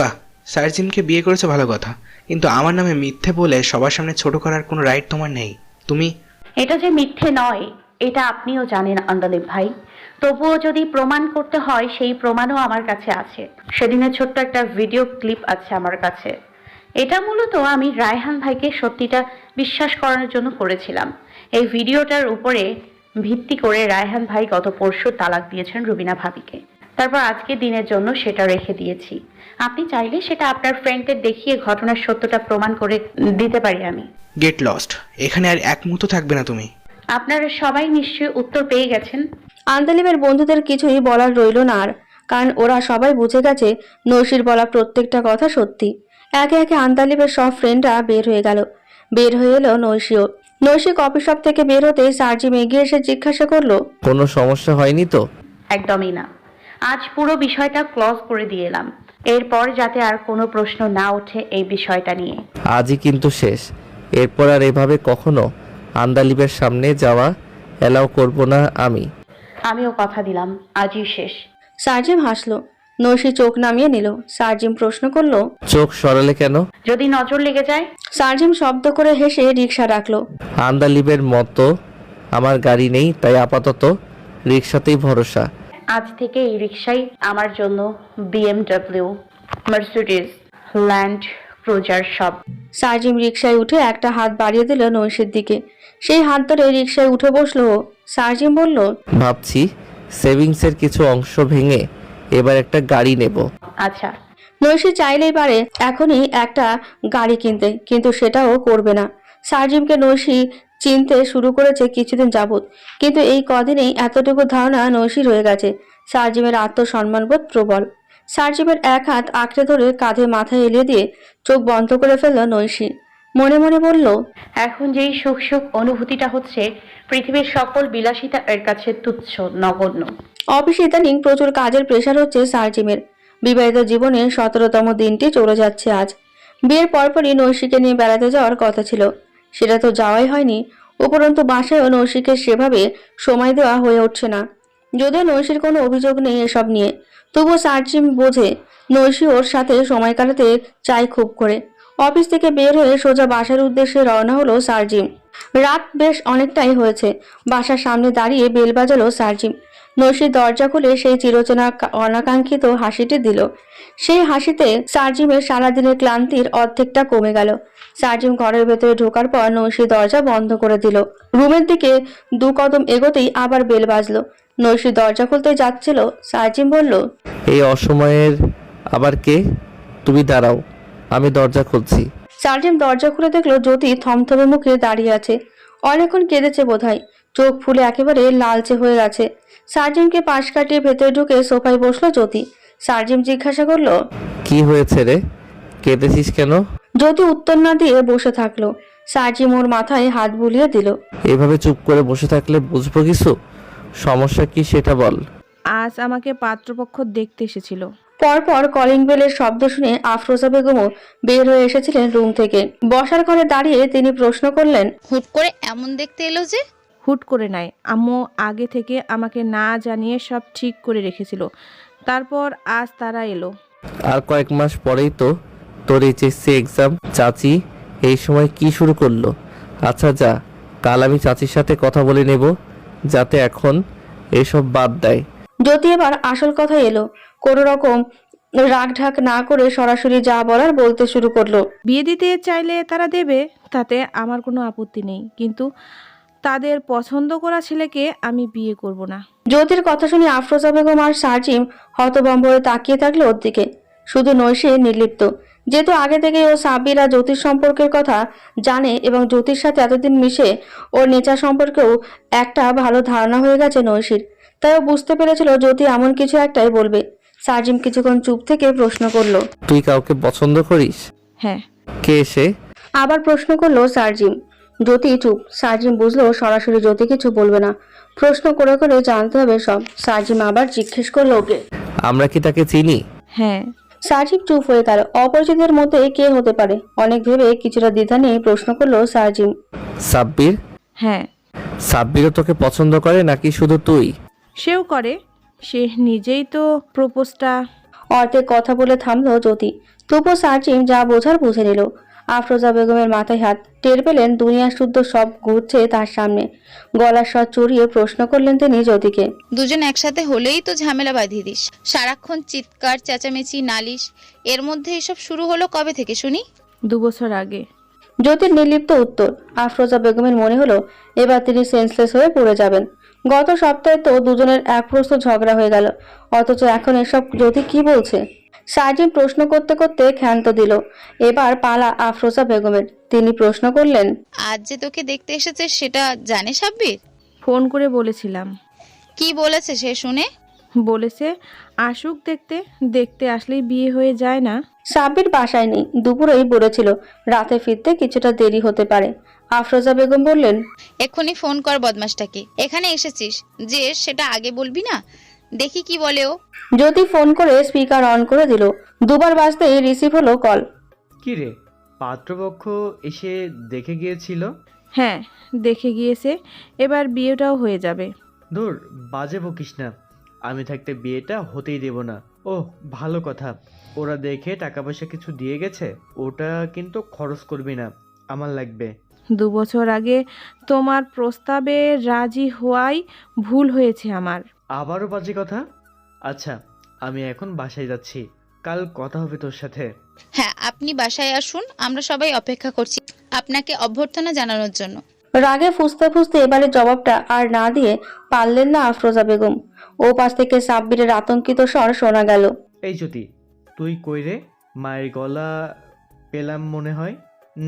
বাহ, সার্জিনকে বিয়ে করেছ ভালো কথা। কিন্তু আমার নামে মিথ্যে বলে সবার সামনে ছোট করার কোনো রাইট তোমার নেই। তুমি? এটা যে মিথ্যে নয়, এটা আপনিও জানেন আন্দালিব ভাই। তবুও যদি প্রমাণ করতে হয়, সেই প্রমাণও আমার কাছে আছে। সেদিনের ছোট্ট একটা ভিডিও ক্লিপ আছে আমার কাছে। এটা মূলত আমি রায়হান ভাইকে সত্যিটা বিশ্বাস করানোর জন্য করেছিলাম। এই ভিডিওটার উপরে ভিত্তি করে রায়হান ভাই গত পরশু তালাক দিয়েছেন রুবিনা ভাবিকে। তারপর আজকে দিনের জন্য সেটা রেখে দিয়েছি। আপনি চাইলে সেটা আপনার ফ্রেন্ডদের দেখিয়ে ঘটনার সত্যটা প্রমাণ করে দিতে পারি আমি। গেট লস্ট এখানে আর এক মুহূর্ত থাকবে না তুমি। আপনারা সবাই নিশ্চয়ই উত্তর পেয়ে গেছেন। আন্দালিবের বন্ধুদের কিছুই বলার রইল না আর কারণ ওরা সবাই বুঝে গেছে নৈশির বলা প্রত্যেকটা কথা সত্যি। একে একে আন্দালিবের সব ফ্রেন্ডরা বের হয়ে গেল। বের হয়ে এলো নৈশিও। নৈশি কফি শপ থেকে বের হতে সার্জিম এগিয়ে এসে জিজ্ঞাসা করল কোনো সমস্যা হয়নি তো? একদমই না। আজ পুরো বিষয়টা ক্লজ করে দিয়ে এলাম। এরপর যাতে আর কোনো প্রশ্ন না ওঠে এই বিষয়টা নিয়ে। আজই কিন্তু শেষ। এরপর আর এভাবে কখনো আন্দালিবের সামনে যাওয়া অ্যালাউ করব না আমি। আমিও কথা দিলাম আজই শেষ। সার্জিম হাসলো নৈশি চোখ নামিয়ে নিল। সার্জিম প্রশ্ন করল চোখ সরালে কেন? যদি নজর লেগে যায়? সার্জিম শব্দ করে হেসে রিক্সা রাখল আন্দালিবের মতো আমার গাড়ি নেই তাই আপাতত রিক্সাতেই ভরসা। আজ থেকে এই রিক্সাই আমার জন্য বিএমডব্লিউ মার্সিডিস ল্যান্ড ক্রুজার সব। সার্জিম রিক্সায় উঠে একটা হাত বাড়িয়ে দিল নৈশির দিকে। সেই হাত ধরে রিক্সায় উঠে বসল। ও। সার্জিম বলল ভাবছি সেভিংসের কিছু অংশ ভেঙে এবার একটা গাড়ি নেব। আচ্ছা। নৈশি চাইলেই পারে এখনই একটা গাড়ি কিনতে কিন্তু সেটাও করবে না। সার্জিমকে নৈশি চিনতে শুরু করেছে কিছুদিন যাবৎ। কিন্তু এই কদিনেই এতটুকু ধারণা নৈশি রয়ে গেছে। সার্জিমের আত্মসম্মানবোধ প্রবল। সার্জিমের এক হাত আঁকড়ে ধরে কাঁধে মাথা এলিয়ে দিয়ে চোখ বন্ধ করে ফেলল নৈশি। মনে মনে বলল এখন যেই সুখ সুখ অনুভূতিটা হচ্ছে পৃথিবীর সকল বিলাসিতা এর কাছে তুচ্ছ নগণ্য। অফিসে ইদানিং প্রচুর কাজের প্রেশার হচ্ছে সার্জিমের। বিবাহিত জীবনে সতেরোতম দিনটি চলে যাচ্ছে আজ। বিয়ের পরপরই নৈশিকে নিয়ে বেড়াতে যাওয়ার কথা ছিল। সেটা তো যাওয়াই হয়নি। উপরন্তু বাসায়ও নৈশিকে সেভাবে সময় দেওয়া হয়ে উঠছে না। যদিও নৈশির কোনো অভিযোগ নেই এসব নিয়ে, তবুও সার্জিম বোঝে নৈশি ওর সাথে সময় কাটাতে চায় খুব করে। অফিস থেকে বের হয়ে সোজা বাসার উদ্দেশ্যে রওনা হলো সার্জিম। রাত বেশ অনেকটাই হয়েছে। বাসার সামনে দাঁড়িয়ে বেল বাজালো সার্জিম। নৈশি দরজা খুলে সেই চিরচেনা অনাকাঙ্ক্ষিত হাসিটি দিল। সেই হাসিতে সার্জিমের সারাদিনের ক্লান্তির অর্ধেকটা কমে গেল। সার্জিম ঘরের ভেতরে ঢোকার পর নৈশি দরজা বন্ধ করে দিল। রুমের দিকে দু কদম এগোতেই আবার বেল বাজলো। নৈশি দরজা খুলতে যাচ্ছিল সার্জিম বলল এই অসময়ের আবার কে? তুমি দাঁড়াও আমি দরজা খুলছি। সার্জিম দরজা খুলে দেখল জ্যোতি থমথমে মুখে দাঁড়িয়ে আছে। অনেকক্ষণ কেঁদেছে বোধহয় চোখ ফুলে একেবারে লালচে হয়ে গেছে। সার্জিমকে পাশ কাটিয়ে ভেতরে ঢুকে সোফায় বসল জ্যোতি। সার্জিম জিজ্ঞাসা করল কি হয়েছে রে? কেঁদেছিস কেন? জ্যোতি উত্তর না দিয়ে বসে থাকল। সার্জিম ওর মাথায় হাত বুলিয়ে দিল এভাবে চুপ করে বসে থাকলে বুঝব কিছু? সমস্যা কি সেটা বল। আজ আমাকে পাত্রপক্ষ দেখতে এসেছিল। পরপর কলিং বেলের শব্দ শুনে আফরোজা বেগমও বের হয়ে এসেছিলেন রুম থেকে। বসার ঘরে দাঁড়িয়ে তিনি প্রশ্ন করলেন হুট করে এমন দেখতে এলো যে? হুট করে নাই। আম্মু আগে থেকে আমাকে না জানিয়ে সব ঠিক করে রেখেছিল। তারপর আজ তারা এলো। আর কয়েক মাস পরেই তো তোর এইচএসসি এক্সাম চাচি এই সময় কি শুরু করল? আচ্ছা যা কাল আমি চাচির সাথে কথা বলে নেব যাতে এখন এসব বাদ দেয়। জ্যোতি এবার আসল কথা এলো। কোনো রকম রাগ ঢাক না করে সরাসরি যা বলার বলতে শুরু করল। বিয়ে দিতে চাইলে তারা দেবে তাতে আমার কোনো আপত্তি নেই। কিন্তু তাদের পছন্দ করা ছেলেকে আমি বিয়ে করব না। জ্যোতির কথা শুনে আফরোজা বেগম আর সার্জিম হতভম্ব হয়ে তাকিয়ে থাকল ওর দিকে। শুধু নৈশে নির্লিপ্ত। যেহেতু আগে থেকে ও সাব্বির আর জ্যোতির সম্পর্কের কথা জানে এবং জ্যোতির সাথে এতদিন মিশে ওর নেচার সম্পর্কেও একটা ভালো ধারণা হয়ে গেছে নৈশির। তাই ও বুঝতে পেরেছিল জ্যোতি এমন কিছু একটাই বলবে। সার্জিম কিছুক্ষণ চুপ থেকে প্রশ্ন করল তুই কাউকে পছন্দ করিস? হ্যাঁ। কে এসে আবার প্রশ্ন করল সার্জিম জ্যোতি চুপ। সার্জিম বুঝলো সরাসরি জ্যোতি কিছু বলবে না। প্রশ্ন করে করে জানতে হবে সব। সার্জিম আবার জিজ্ঞেস করল ওকে। আমরা কি তাকে চিনি? হ্যাঁ। সার্জিম চুপ হয়ে গেল। অপরিচিতের মধ্যে কে হতে পারে? অনেক ভেবে কিছুটা দ্বিধা নিয়ে প্রশ্ন করল সার্জিম। সাব্বির? হ্যাঁ। সাব্বিরও তোকে পছন্দ করে নাকি শুধু তুই? সেও করে। সে নিজেই তো প্রপোজটা। অর্ধেক কথা বলে থামলো জ্যোতি। তবুও সার্জিম যা বোঝার বুঝে নিল। আফরোজা বেগমের মাথায় হাত টের পেলেন দুনিয়া শুদ্ধ সব ঘুরছে তার সামনে। গলার স্বর চড়িয়ে প্রশ্ন করলেন তিনি জ্যোতিকে। দুজন একসাথে হলেই তো ঝামেলা বাঁধিয়ে দিস। সারাক্ষণ চিৎকার চেঁচামেচি নালিশ এর মধ্যে এসব শুরু হলো কবে থেকে শুনি? দু বছর আগে। জ্যোতির নির্লিপ্ত উত্তর আফরোজা বেগমের মনে হলো এবার তিনি সেন্সলেস হয়ে পড়ে যাবেন। গত সপ্তাহে তো দুজনের এক প্রস্ত ঝগড়া হয়ে গেল অথচ এখন এসব জ্যোতি কি বলছে? সার্জিম প্রশ্ন করতে করতে ক্ষান্ত দিল। এবার পালা আফরোজা বেগমের। তিনি প্রশ্ন করলেন আজ যে তোকে দেখতে এসেছে সেটা জানে সাব্বির? ফোন করে বলেছিলাম। কি বলেছে সে শুনে? বলেছে আসুক দেখতে দেখতে আসলেই বিয়ে হয়ে যায় না। সাব্বির বাসায় নেই দুপুরেই বলেছিল রাতে ফিরতে কিছুটা দেরি হতে পারে। আফরোজা বেগম বললেন এক্ষুনি ফোন কর বদমাসটাকে এখানে এসেছিস। যে সেটা আগে বলবি না? দেখি কি বলে ও। জ্যোতি ফোন করে স্পিকার অন করে দিল। দুবার বাজতেই রিসিভ হলো কল। কি রে পাত্রপক্ষ এসে দেখে গিয়েছিল? হ্যাঁ দেখে গিয়েছে। এবার বিয়েটাও হয়ে যাবে। ধুর বাজে বকিস না। আমি থাকতে বিয়েটা হতেই দেব না। ও ভালো কথা। ওরা দেখে টাকা পয়সা কিছু দিয়ে গেছে। ওটা কিন্তু খরচ করবি না। আমার লাগবে। দু বছর আগে তোমার প্রস্তাবে রাজি হওয়াই ভুল হয়েছে আমার। আবারও বাজে কথা? আচ্ছা আমি এখন বাসায় যাচ্ছি। কাল কথা হবে তোর সাথে। হ্যাঁ আপনি বাসায় আসুন আমরা সবাই অপেক্ষা করছি আপনাকে অভ্যর্থনা জানানোর জন্য। রাগে ফুসতে ফুসতে এবারে জবাবটা আর না দিয়ে পারলেন না আফরোজা বেগম। ও পাশ থেকে সাব্বিরের আতঙ্কিত স্বর শোনা গেল। এই জ্যোতি তুই কই রে? মায়ের গলা পেলাম মনে হয়।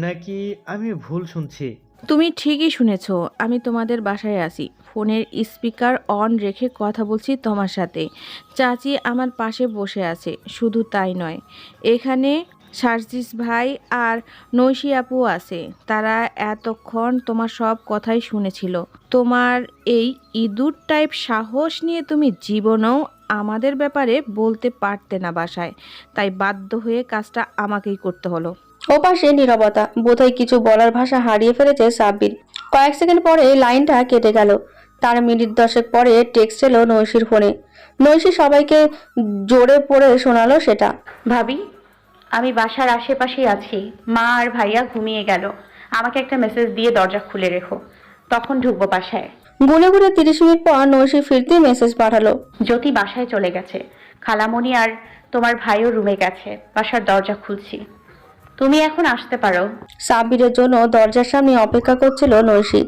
নাকি আমি ভুল শুনছি? তুমি ঠিকই শুনেছ, আমি তোমাদের বাসায় আসি ফোনের স্পিকার অন রেখে কথা বলছি তোমার সাথে। চাচি আমার পাশে বসে আছে, শুধু তাই নয়। এখানে সার্জিস ভাই আর নৈশি আপু আছে, তারা এতক্ষণ তোমার সব কথাই শুনেছিল। তোমার এই ইঁদুর টাইপ সাহস নিয়ে তুমি জীবনেও আমাদের ব্যাপারে বলতে পারতে না বাসায়, তাই বাধ্য হয়ে কাজটা আমাকেই করতে হলো। ওপাশে নীরবতা। বোধহয় কিছু বলার ভাষা হারিয়ে ফেলেছে সাব্বির। কয়েক সেকেন্ড পরে লাইনটা কেটে গেল। তার মিনিট দশেক পরে টেক্সট এলো নৈশির ফোনে। নৈশি সবাইকে জোরে পড়ে শোনালো সেটা। ভাবি আমি বাসার আশেপাশেই আছি। মা আর ভাইয়া ঘুমিয়ে গেল। আমাকে একটা মেসেজ দিয়ে দরজা খুলে রেখো। তখন ঢুকবো বাসায়। গুনে গুনে তিরিশ মিনিট পর নৈশি ফিরতেই মেসেজ পাঠালো। জ্যোতি বাসায় চলে গেছে। খালামণি আর তোমার ভাইও রুমে গেছে। বাসার দরজা খুলছি। তুমি এখন আসতে পারো। সাব্বিরের জন্য দরজার সামনে অপেক্ষা করছিল নৈশি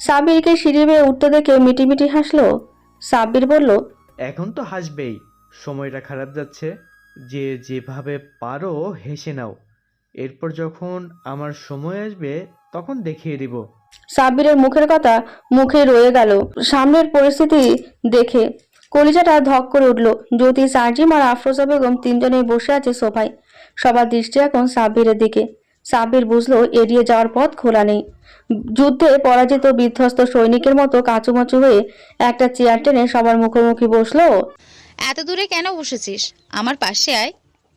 সাব্বিরকে সিঁড়ি বেয়ে উঠতে দেখে মিটিমিটি হাসলো। সাব্বির বলল এখন তো হাসবেই। সময়টা খারাপ যাচ্ছে। যে যেভাবে পারো হেসে নাও। এরপর যখন আমার সময় আসবে তখন দেখিয়ে দিব। সাব্বিরের মুখের কথা মুখে রয়ে গেল। সামনের পরিস্থিতি দেখে কলিজাটা ধক করে উঠল। জ্যোতি সার্জিম আর আফরোজা বেগম তিনজনেই বসে আছে সোফায়। সবার দৃষ্টি এখন সাব্বিরের দিকে। সাব্বির বুঝলো এড়িয়ে যাওয়ার পথ খোলা নেই। যুদ্ধে পরাজিত বিধ্বস্ত সৈনিকের মতো কাচুমাচু হয়ে একটা চেয়ার টেনে সবার মুখোমুখি বসল। এত দূরে কেন বসেছিস? আমার পাশে আয়।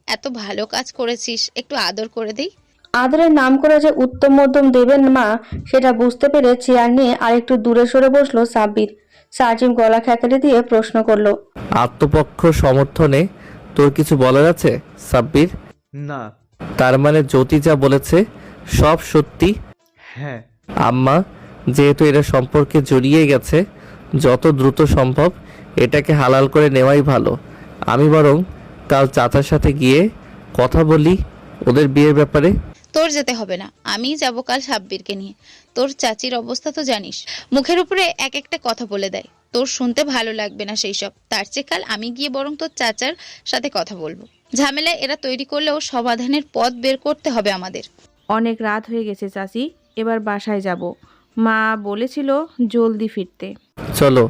এত ভালো কাজ করেছিস একটু আদর করে দিই। আদরের নাম করে যে উত্তম মধ্যম দেবেন মা সেটা বুঝতে পেরে চেয়ার নিয়ে আরেকটু দূরে সরে বসল সাব্বির। সার্জিম গলা খ্যাকারি দিয়ে প্রশ্ন করল। আত্মপক্ষ সমর্থনে তোর কিছু বলার আছে সাব্বির? না। তার মানে জ্যোতি যা বলেছে সব সত্যি? হ্যাঁ। আম্মা যেহেতু এরা সম্পর্কে জড়িয়ে গেছে যত দ্রুত সম্ভব এটাকে হালাল করে নেওয়াই ভালো। আমি বরং কাল চাচার সাথে গিয়ে কথা বলি ওদের বিয়ের ব্যাপারে। তোর যেতে হবে না আমি যাব কাল সাব্বিরকে নিয়ে। তোর চাচির অবস্থা তো জানিস মুখের উপরে এক একটা কথা বলে দেয়। তোর শুনতে ভালো লাগবে না সেই সব তার চেয়ে কাল আমি গিয়ে বরং তোর চাচার সাথে কথা বলব। ঝামেলা এরা তৈরি করলেও সমাধানের পথ বের করতে হবে আমাদের। অনেক রাত হয়ে গেছে চাচি। এবার বাসায় যাব। মা বলেছিল জলদি ফিরতে। চলো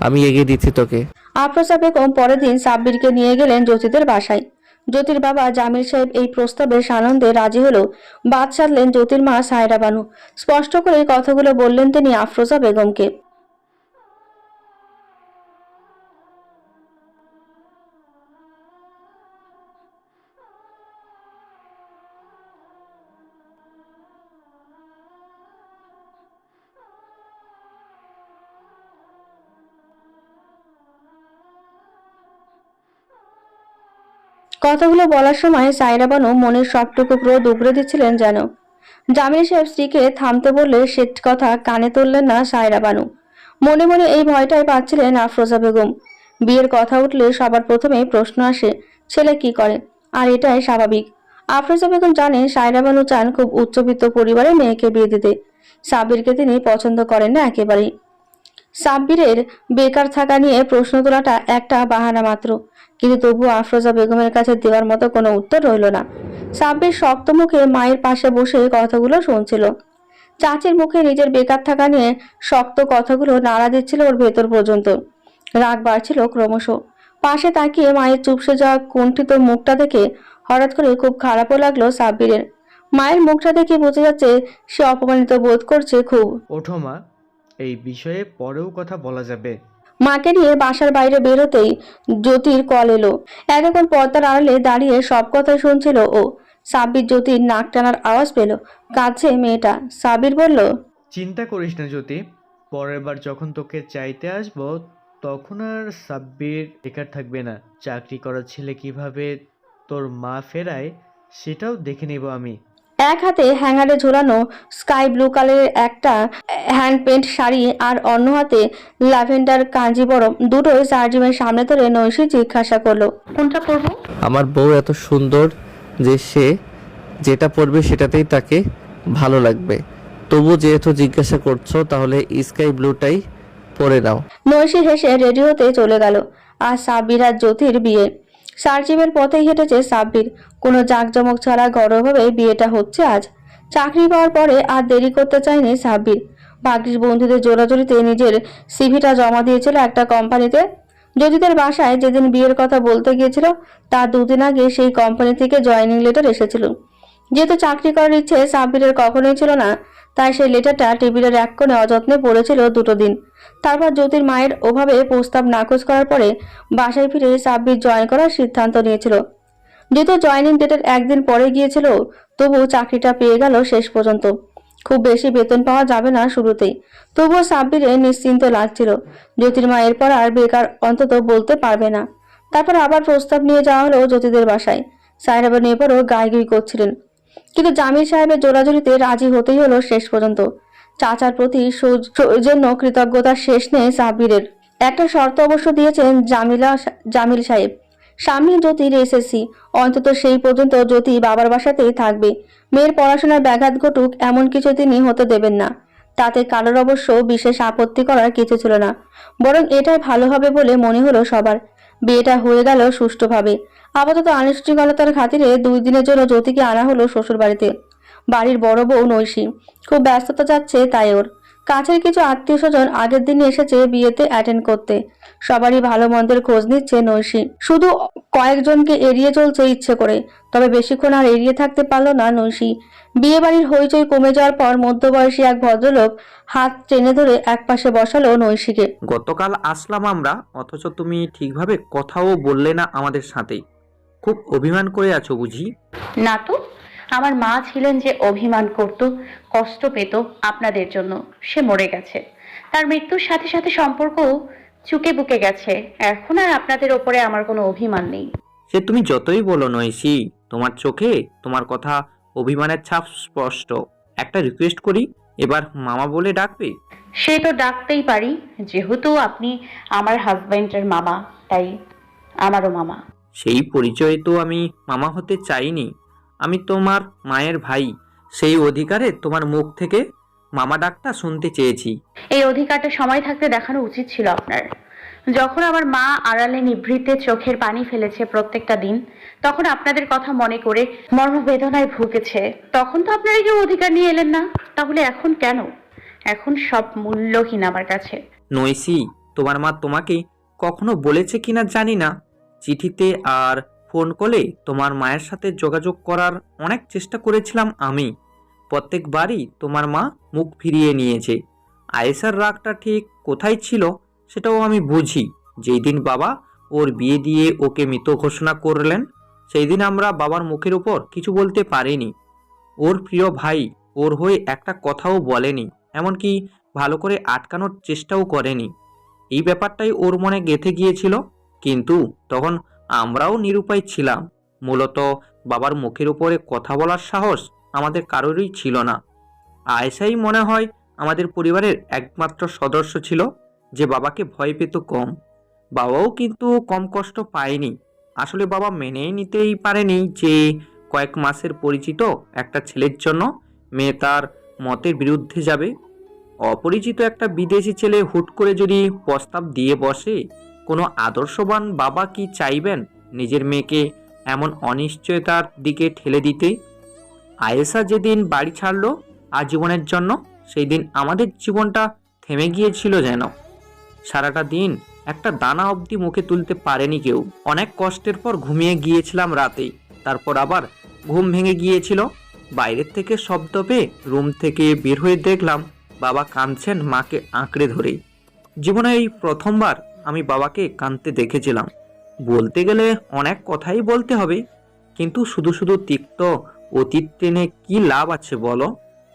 আমি এগিয়ে দিচ্ছি তোকে। আফরোজা বেগম পরের দিন সাব্বিরকে নিয়ে গেলেন জ্যোতিদের বাসায়। জ্যোতির বাবা জামিল সাহেব এই প্রস্তাবে সানন্দে রাজি হলেও বাদ সাধলেন জ্যোতির মা সায়রা বানু। স্পষ্ট করে এই কথাগুলো বললেন তিনি আফরোজা বেগমকে। কথাগুলো বলার সময় সাইরা বানু মনের সবটুকু ক্রোধ উগড়ে দিচ্ছিলেন যেন। জামিল সাহেব স্ত্রীকে থামতে বললে সে কথা কানে তুললেন না সায়রা বানু। মনে মনে এই ভয়টাই পাচ্ছিলেন আফরোজা বেগম। বিয়ের কথা উঠলে সবার প্রথমে প্রশ্ন আসে, ছেলে কি করে? আর এটাই স্বাভাবিক। আফরোজা বেগম জানে সায়রা বানু চান খুব উচ্চবিত্ত পরিবারে মেয়েকে বিয়ে দিতে। সাবিরকে তিনি পছন্দ করেন না একেবারেই। সাব্বিরের বেকার থাকা নিয়ে প্রশ্ন তোলাটা একটা বাহানা মাত্র। কিন্তু তবু আফরোজা বেগমের কাছে দেওয়ার মতো কোনো উত্তর রইল না। সাব্বির শক্ত মুখে মায়ের পাশে বসে কথাগুলো শুনছিল। চাচির মুখে নিজের বেকার থাকা নিয়ে শক্ত কথাগুলো নাড়া দিচ্ছিল ওর ভেতর পর্যন্ত। রাগ বাড়ছিল ক্রমশ। পাশে তাকিয়ে মায়ের চুপসে যাওয়া কুণ্ঠিত মুখটা দেখে হঠাৎ করে খুব খারাপও লাগল সাব্বিরের। মায়ের মুখটা দেখে বোঝা যাচ্ছে সে অপমানিত বোধ করছে খুব। ওঠো মা এই বিষয়ে পরেও কথা বলা যাবে। মাকে নিয়ে বাসার বাইরে বেরোতেই জ্যোতির কল এলো। এতক্ষণ পর্দার আড়ালে দাঁড়িয়ে সব কথা শুনছিল ও। সাব্বির জ্যোতির নাক টানার আওয়াজ পেল। কাছে মেয়েটা। সাবির বলল চিন্তা করিস না জ্যোতি। পরের বার যখন তোকে চাইতে আসব তখন আর সাব্বির বেকার থাকবে না। চাকরি করার ছেলে কীভাবে তোর মা ফেরায় সেটাও দেখে নেব আমি। এক হাতে হ্যাঙ্গারে ঝোলানো স্কাই ব্লু কালারের একটা হ্যান্ড পেন্ট শাড়ি আর অন্য হাতে ল্যাভেন্ডার কাঞ্জিবরম দুটোই সার্জিমের সামনে ধরে নৈশী জিজ্ঞাসা করল। কোনটা পরবো? আমার বউ এত সুন্দর যে সে যেটা পরবে সেটাতেই তাকে ভালো লাগবে। তবু যেহেতু জিজ্ঞাসা করছ তাহলে স্কাই ব্লুটাই পরে নাও। নৈশী হেসে রেডিওতে চলে গেল। আর সাব্বির আর জ্যোতির বিয়ে। সার্জিমের পথেই হেঁটেছে সাব্বির। কোনো জাঁকজমক ছাড়া ঘরোয়াভাবে বিয়েটা হচ্ছে আজ। চাকরি পাওয়ার পরে আর দেরি করতে চায়নি সাব্বির। ভাগ্যিস বন্ধুদের জোরাজোরিতে নিজের সিভিটা জমা দিয়েছিল একটা কোম্পানিতে। যদিদের বাসায় যেদিন বিয়ের কথা বলতে গিয়েছিল, তার দুদিন আগে সেই কোম্পানি থেকে জয়েনিং লেটার এসেছিল। যেহেতু চাকরি করার ইচ্ছে সাব্বিরের কখনোই ছিল না, তাই সেই লেটারটা টেবিলের এক কোণে অযত্নে পড়েছিল দুটো দিন। তারপর জ্যোতির মায়ের ওভাবে প্রস্তাব নাকচ করার পরে বাসায় ফিরে সাব্বির জয়েন করার সিদ্ধান্ত নিয়েছিল। যেহেতু জয়েনিং ডেটের একদিন পরে গিয়েছিল তবু চাকরিটা পেয়ে গেল শেষ পর্যন্ত। খুব বেশি বেতন পাওয়া যাবে না শুরুতেই। তবুও সাব্বিরে নিশ্চিন্ত লাগছিল। জ্যোতির মা এরপর আর বেকার অন্তত বলতে পারবে না। তারপর আবার প্রস্তাব নিয়ে যাওয়া হলো জ্যোতিদের বাসায়। সাহেব এরপরও গাইগুই করছিলেন। কিন্তু জামিল সাহেবের জোরাজুরিতে রাজি হতেই হলো শেষ পর্যন্ত। চাচার প্রতি সৌজ- সৌজন্য কৃতজ্ঞতার শেষ নেই সাব্বিরের। একটা শর্ত অবশ্য দিয়েছেন জামিলা জামিল সাহেব। স্বামী জ্যোতির এসএসসি। অন্তত সেই পর্যন্ত জ্যোতি বাবার বাসাতেই থাকবে। মেয়ের পড়াশোনার ব্যাঘাত ঘটুক, এমন কিছু তিনি হতে দেবেন না। তাতে কারোর অবশ্য বিশেষ আপত্তি করার কিছু ছিল না। বরং এটাই ভালো হবে বলে মনে হলো সবার। বিয়েটা হয়ে গেল সুষ্ঠুভাবে। আপাতত আনুষ্ঠানিকতার খাতিরে দুই দিনের জন্য জ্যোতিকে আনা হলো শ্বশুর বাড়িতে বাড়ির বড় বউ নৈশী। খুব ব্যস্ততা যাচ্ছে তাই ওর। কাছের কিছু আত্মীয় স্বজন আগের দিনে এসেছে বিয়েতে অ্যাটেন্ড করতে। সবারই ভালো মন্দের খোঁজ নিচ্ছে নৈশী। শুধু কয়েকজনকে এড়িয়ে চলছে ইচ্ছে করে তবে বেশিক্ষণ আর এড়িয়ে থাকতে পারল না নৈশী। বিয়ে বাড়ির হইচই কমে যাওয়ার পর মধ্যবয়সী এক ভদ্রলোক হাত টেনে ধরে একপাশে বসালো নৈশীকে। গতকাল আসলাম আমরা অথচ তুমি ঠিকভাবে কথাও বললে না আমাদের সাথে। খুব অভিমান করে আছো বুঝি? না তো আমার মা ছিলেন যে অভিমান করত কষ্ট পেত আপনাদের জন্য সে মরে গেছে। তার মৃত্যুর সাথে সাথে সম্পর্ক চুকে বুকে গেছে। এখন আর আপনাদের ওপরে আমার কোনো অভিমান নেই। সে তুমি যতই বলো নৈশি তোমার চোখে তোমার কথা অভিমানের ছাপ স্পষ্ট। একটা রিকোয়েস্ট করি এবার মামা বলে ডাকবে? সে তো ডাকতেই পারি যেহেতু আপনি আমার হাজব্যান্ডের মামা তাই আমারও মামা। সেই পরিচয়ে তো আমি মামা হতে চাইনি। আমি তোমার মায়ের ভাই। সেই অধিকারে তোমার মুখ থেকে মামা ডাকটা শুনতে চেয়েছি। এই অধিকারটা সময় থাকতে দেখানো উচিত ছিল আপনার। যখন আমার মা আড়ালে নিভৃতে চোখের পানি ফেলেছে প্রত্যেকটা দিন তখন আপনাদের কথা মনে করে মর্মবেদনায় ভুগেছে। তখন তো আপনারা কেউ অধিকার নিয়ে এলেন না। তাহলে এখন কেন? এখন সব মূল্যহীন আমার কাছে। নৈশি তোমার মা তোমাকে কখনো বলেছে কিনা জানি না। চিঠিতে আর ফোন কলে তোমার মায়ের সাথে যোগাযোগ করার অনেক চেষ্টা করেছিলাম আমি। প্রত্যেকবারই তোমার মা মুখ ফিরিয়ে নিয়েছে। আয়েসার রাগটা ঠিক কোথায় ছিল সেটাও আমি বুঝি। যেই দিন বাবা ওর বিয়ে দিয়ে ওকে মৃত ঘোষণা করলেন, সেই দিন আমরা বাবার মুখের উপর কিছু বলতে পারিনি। ওর প্রিয় ভাই ওর হয়ে একটা কথাও বলেনি, এমনকি ভালো করে আটকানোর চেষ্টাও করেনি। এই ব্যাপারটাই ওর মনে গেঁথে গিয়েছিল, কিন্তু তখন আমরাও নিরুপায় ছিলাম। মূলত বাবার মুখের উপরে কথা বলার সাহস আমাদের কারোরই ছিল না। আয়েশাই মনে হয় আমাদের পরিবারের একমাত্র সদস্য ছিল, যে বাবাকে ভয় পেত কম। বাবাও কিন্তু কম কষ্ট পায়নি। আসলে বাবা মেনেই নিতেই পারেনি যে কয়েক মাসের পরিচিত একটা ছেলের জন্য মেয়ে তার মতের বিরুদ্ধে যাবে। অপরিচিত একটা বিদেশি ছেলে হুট করে যদি প্রস্তাব দিয়ে বসে কোনো আদর্শবান বাবা কি চাইবেন নিজের মেয়েকে এমন অনিশ্চয়তার দিকে ঠেলে দিতে? আয়েশা যেদিন বাড়ি ছাড়লো আজীবনের জন্য সেই দিন আমাদের জীবনটা থেমে গিয়েছিল যেন। সারাটা দিন একটা দানা অবধি মুখে তুলতে পারেনি কেউ। অনেক কষ্টের পর ঘুমিয়ে গিয়েছিলাম রাতেই। তারপর আবার ঘুম ভেঙে গিয়েছিল। বাইরের থেকে শব্দ পেয়ে রুম থেকে বের হয়ে দেখলাম বাবা কাঁদছেন মাকে আঁকড়ে ধরেই। জীবনে এই প্রথমবার আমি বাবাকে কাঁদতে দেখেছিলাম। বলতে গেলে অনেক কথাই বলতে হবে, কিন্তু শুধু শুধু তিক্ত অতীত টেনে কি লাভ আছে বলো?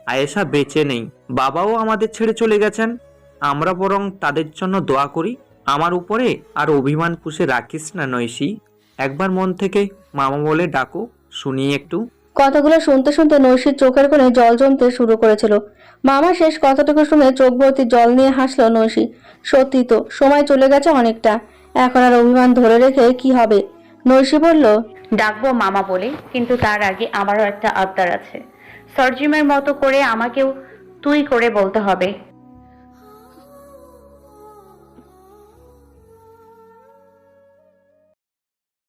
আয়েশা বেঁচে নেই। বাবাও আমাদের ছেড়ে চলে গেছেন। আমরা বরং তাদের জন্য দোয়া করি। আমার উপরে আর অভিমান পুষে রাখিস না নৈশি। একবার মন থেকে মামা বলে ডাকো, শুনি একটু। কথাগুলো শুনতে শুনতে নৈশীর চোখের কোণে জল জমতে শুরু করেছিল। মামা শেষ কথাটুকু শুনে চোখ ভর্তি জল নিয়ে হাসলো নৈশী। সত্যি তো, সময় চলে গেছে অনেকটা। এখন আর অভিমান ধরে রেখে কি হবে? নৈশী বলল, ডাকবো মামা বলে, কিন্তু তার আগে আমারও একটা আবদার আছে। সরজিমের মতো করে আমাকেও তুই করে বলতে হবে।